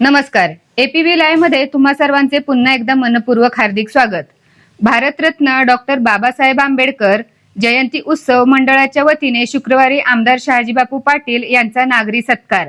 नमस्कार. एपीव्ही लाईव्हमध्ये तुम्हा सर्वांचे पुन्हा एकदा मनपूर्वक हार्दिक स्वागत. भारतरत्न डॉक्टर बाबासाहेब आंबेडकर जयंती उत्सव मंडळाच्या वतीने शुक्रवारी आमदार शहाजीबापू पाटील यांचा नागरी सत्कार.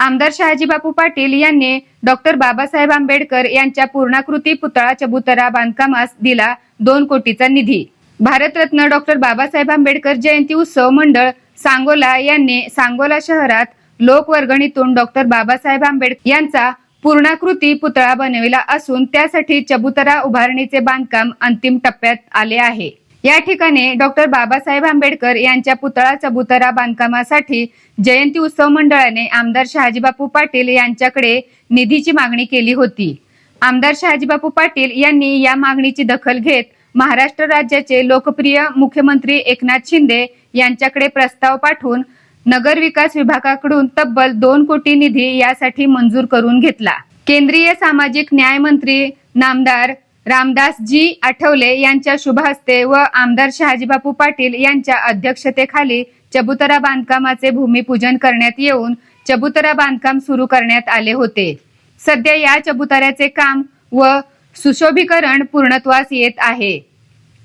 आमदार शहाजीबापू पाटील यांनी डॉक्टर बाबासाहेब आंबेडकर यांच्या पूर्णाकृती पुतळा चबुतरा बांधकामास दिला दोन कोटीचा निधी. भारतरत्न डॉक्टर बाबासाहेब आंबेडकर जयंती उत्सव मंडळ सांगोला यांनी सांगोला शहरात लोकवर्गणीतून डॉक्टर बाबासाहेब आंबेडकर यांचा पूर्णाकृती पुतळा बनविला असून त्यासाठी चबुतरा उभारणीचे बांधकाम अंतिम टप्प्यात आले आहे. या ठिकाणी डॉक्टर बाबासाहेब आंबेडकर यांच्या पुतळा चबुतरा बांधकामासाठी जयंती उत्सव मंडळाने आमदार शहाजीबापू पाटील यांच्याकडे निधीची मागणी केली होती. आमदार शहाजीबापू पाटील यांनी या मागणीची दखल घेत महाराष्ट्र राज्याचे लोकप्रिय मुख्यमंत्री एकनाथ शिंदे यांच्याकडे प्रस्ताव पाठवून नगर विकास विभागाकडून तब्बल दोन कोटी निधी यासाठी मंजूर करून घेतला. केंद्रीय सामाजिक न्याय मंत्री नामदार रामदासजी आठवले यांच्या शुभहस्ते व आमदार शहाजीबापू पाटील यांच्या अध्यक्षतेखाली चबुतरा बांधकामाचे भूमिपूजन करण्यात येऊन चबुतरा बांधकाम सुरू करण्यात आले होते. सध्या या चबुतऱ्याचे काम व सुशोभीकरण पूर्णत्वास येत आहे.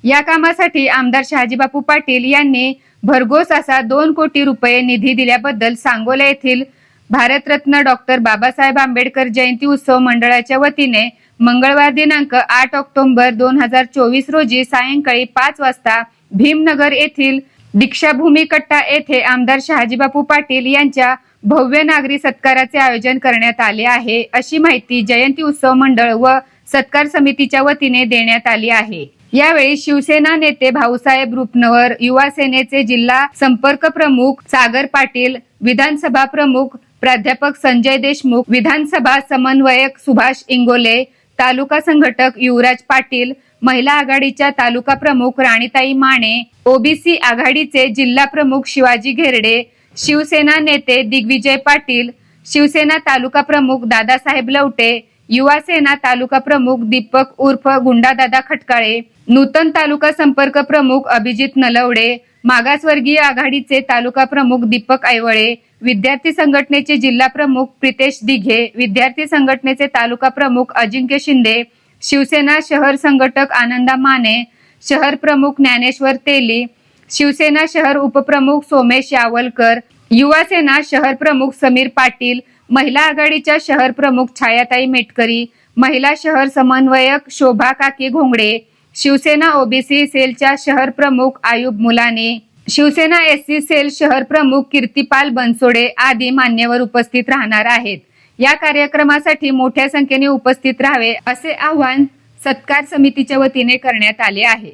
या कामासाठी आमदार शहाजीबापू पाटील यांनी भरघोस असा दोन कोटी रुपये निधी दिल्याबद्दल सांगोला येथील भारतरत्न डॉक्टर बाबासाहेब आंबेडकर जयंती उत्सव मंडळाच्या वतीने मंगळवार दिनांक आठ ऑक्टोबर दोन हजार चोवीस रोजी सायंकाळी पाच वाजता भीमनगर येथील दीक्षाभूमी कट्टा येथे आमदार शहाजीबापू पाटील यांच्या भव्य नागरी सत्काराचे आयोजन करण्यात आले आहे अशी माहिती जयंती उत्सव मंडळ व सत्कार समितीच्या वतीने देण्यात आली आहे. यावेळी शिवसेना नेते भाऊसाहेब रुपनवर युवा सेनेचे जिल्हा संपर्क प्रमुख सागर पाटील विधानसभा प्रमुख प्राध्यापक संजय देशमुख विधानसभा समन्वयक सुभाष इंगोले तालुका संघटक युवराज पाटील महिला आघाडीच्या तालुका प्रमुख राणीताई माने ओबीसी आघाडीचे जिल्हा प्रमुख शिवाजी घेरडे शिवसेना नेते दिग्विजय पाटील शिवसेना तालुका प्रमुख दादासाहेब लवटे युवा सेना तालुका प्रमुख दीपक उर्फ गुंडादादा खटकाळे नूतन तालुका संपर्क प्रमुख अभिजित नलवडे मागासवर्गीय आघाडीचे तालुका प्रमुख दीपक ऐवळे विद्यार्थी संघटनेचे जिल्हा प्रमुख प्रितेश दिघे विद्यार्थी संघटनेचे तालुका प्रमुख अजिंक्य शिंदे शिवसेना शहर संघटक आनंदा माने शहर प्रमुख ज्ञानेश्वर तेली शिवसेना शहर उपप्रमुख सोमेश यावलकर युवासेना शहर प्रमुख समीर पाटील महिला आघाडीच्या शहर प्रमुख छायाताई मेटकरी महिला शहर समन्वयक शोभा काकी घोंगडे शिवसेना ओबीसी सेलच्या शहर प्रमुख आयुब मुलाने शिवसेना एससी सेल शहर प्रमुख कीर्तिपाल बनसोडे आदी मान्यवर उपस्थित राहणार आहेत. या कार्यक्रमासाठी मोठ्या संख्येने उपस्थित राहावे असे आवाहन सत्कार समितीच्या वतीने करण्यात आले आहे.